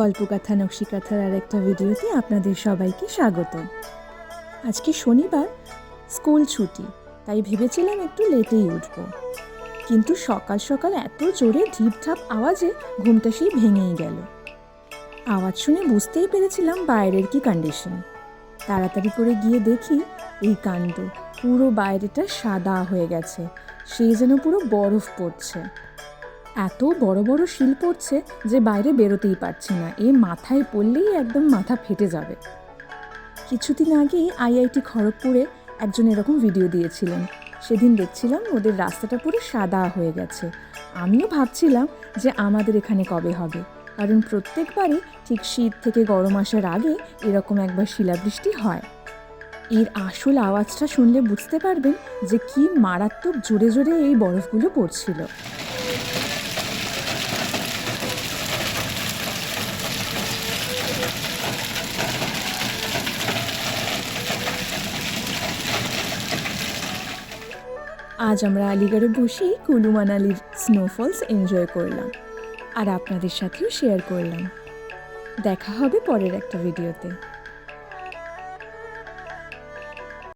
গল্পকথা নকশিকাথার আর একটা ভিডিওতে আপনাদের সবাইকে স্বাগত। আজকে শনিবার, স্কুল ছুটি, তাই ভেবেছিলাম একটু লেটেই উঠব। কিন্তু সকাল সকাল এত জোরে ঢিপঢাপ আওয়াজে ঘুমটা সেই ভেঙেই গেল। আওয়াজ শুনে বুঝতেই পেরেছিলাম বাইরের কি কন্ডিশন তাড়াতাড়ি করে গিয়ে দেখি এই কাণ্ড, পুরো বাইরেটা সাদা হয়ে গেছে সেই যেন পুরো বরফ পড়ছে। এত বড় বড় শিল পড়ছে যে বাইরে বেরোতেই পারছি না। এ মাথায় পড়লেই একদম মাথা ফেটে যাবে। কিছুদিন আগেই আইআইটি খড়গপুরে একজন এরকম ভিডিও দিয়েছিলেন। সেদিন দেখছিলাম ওদের রাস্তাটা পুরো সাদা হয়ে গেছে। আমিও ভাবছিলাম যে আমাদের এখানে কবে হবে। কারণ প্রত্যেকবারই ঠিক শীত থেকে গরম আসার আগে এরকম একবার শিলাবৃষ্টি হয়। এর আসল আওয়াজটা শুনলে বুঝতে পারবেন যে কি মারাত্মক জোরে জোরে এই বরফগুলো পড়ছিল। আজ আমরা আলিগড়ে বসেই কুলু মানালির স্নোফলস এনজয় করলাম আর আপনাদের সাথেও শেয়ার করলাম। দেখা হবে পরের একটা ভিডিওতে